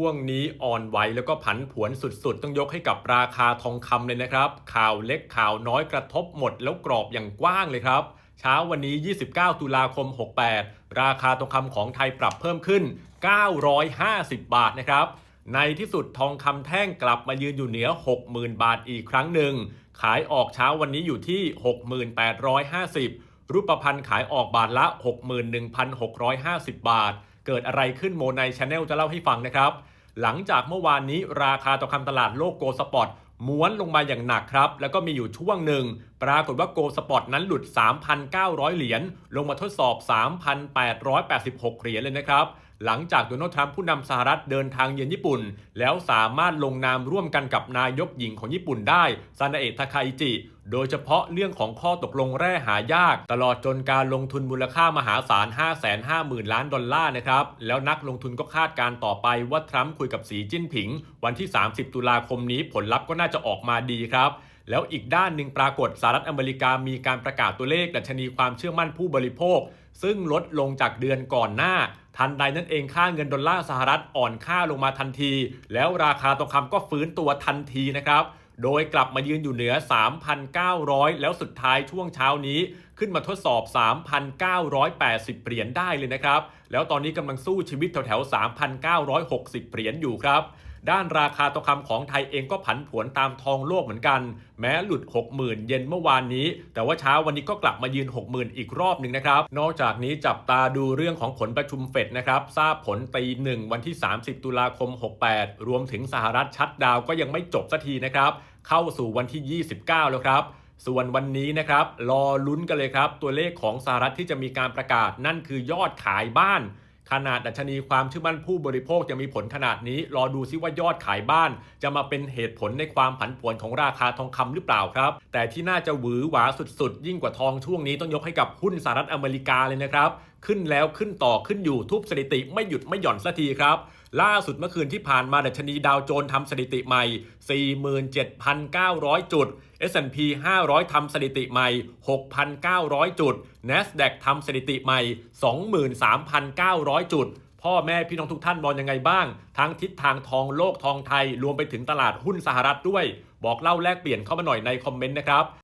ช่วงนี้อ่อนไหวแล้วก็ผันผวนสุดๆ ต้องยกให้กับราคาทองคำเลยนะครับ ข่าวเล็กข่าวน้อยกระทบหมดแล้วกรอบอย่างกว้างเลยครับ เช้าวันนี้ 29 ตุลาคม 68 ราคาทองคำของไทยปรับเพิ่มขึ้น 950 บาทนะครับ ในที่สุดทองคำแท่งกลับมายืนอยู่เหนือ 60,000 บาทอีกครั้งหนึ่ง ขายออกเช้าวันนี้อยู่ที่ 6850 รูปพันธ์ขายออกบาทละ 61,650 บาท เกิดอะไรขึ้นโมในชาแนลจะเล่าให้ฟังนะครับ หลังจากเมื่อวานนี้ราคาทองคำตลาดโลกโกลสปอร์ตม้วนลงมาอย่างหนักครับ แล้วก็มีอยู่ช่วงหนึ่ง ปรากฏว่าโกลสปอร์ตนั้นหลุด 3,900 เหรียญลงมาทดสอบ 3,886 เหรียญเลยนะครับ หลังจากโดนัลด์ทรัมป์ผู้นำสหรัฐเดินทางเยือนญี่ปุ่น แล้วสามารถลงนามร่วมกันกับนายกหญิงของญี่ปุ่นได้ซานาเอะทาคาอิจิ โดยเฉพาะเรื่องของข้อตกลงแร่หายาก ตลอดจนการลงทุนมูลค่ามหาศาล 550,000 ล้านดอลลาร์นะครับ แล้วนักลงทุนก็คาดการ์ต่อไปว่าทรัมป์คุยกับสีจิ้นผิง วันที่ 30 ตุลาคมนี้ผลลัพธ์ก็น่าจะออกมาดีครับ แล้วอีกด้านหนึ่งปรากฏสหรัฐอเมริกามีการประกาศตัวเลขดัชนีความเชื่อมั่นผู้บริโภค ซึ่งลดลงจากเดือนก่อนหน้า ทันใดนั่นเองค่าเงินดอลลาร์สหรัฐอ่อนค่าลงมาทันที แล้วราคาทองคำก็ฟื้นตัวทันทีนะครับโดยกลับมายืนอยู่เหนือ 3,900 แล้วสุดท้ายช่วงเช้านี้ ขึ้นมาทดสอบ 3,980 เหรียญได้เลยนะครับ แล้วตอนนี้กำลังสู้ชีวิตแถวๆ 3,960 เหรียญอยู่ครับ ด้านราคาทองคำของไทยเองก็ผันผวนตามทองโลกเหมือนกัน แม้หลุด 60,000 เย็นเมื่อวานนี้ แต่ว่าเช้าวันนี้ก็กลับมายืน 60,000 อีกรอบหนึ่งนะครับ นอกจากนี้จับตาดูเรื่องของผลประชุมเฟดนะครับ ทราบผลตีหนึ่งวันที่ 30 ตุลาคม 68 รวมถึงสหรัฐชัดดาวก็ยังไม่จบสักทีนะครับ เข้าสู่วันที่ 29 แล้วครับส่วนวันนี้นะครับ รอลุ้นกันเลยครับ ตัวเลขของสหรัฐที่จะมีการประกาศนั่นคือยอดขายบ้าน ขนาดดัชนีความเชื่อมั่นผู้บริโภคจะมีผลขนาดนี้ รอดูซิว่ายอดขายบ้าน จะมาเป็นเหตุผลในความผันผวนของราคาทองคำหรือเปล่าครับ แต่ที่น่าจะหวือหวาสุดๆ ยิ่งกว่าทองช่วงนี้ต้องยกให้กับหุ้นสหรัฐอเมริกาเลยนะครับขึ้นแล้วขึ้นต่อขึ้นอยู่ทุบสถิติไม่หยุดไม่หย่อนสักทีครับ ล่าสุดเมื่อคืนที่ผ่านมาดัชนีดาวโจนส์ทำสถิติใหม่ 47,900 จุด S&P 500 ทำสถิติใหม่ 6,900 จุด NASDAQ ทำสถิติใหม่ 23,900 จุด พ่อแม่พี่น้องทุกท่านมองยังไงบ้าง ทั้งทิศทางทองโลกทองไทย รวมไปถึงตลาดหุ้นสหรัฐด้วย บอกเล่าแลกเปลี่ยนเข้ามาหน่อยในคอมเมนต์นะครับ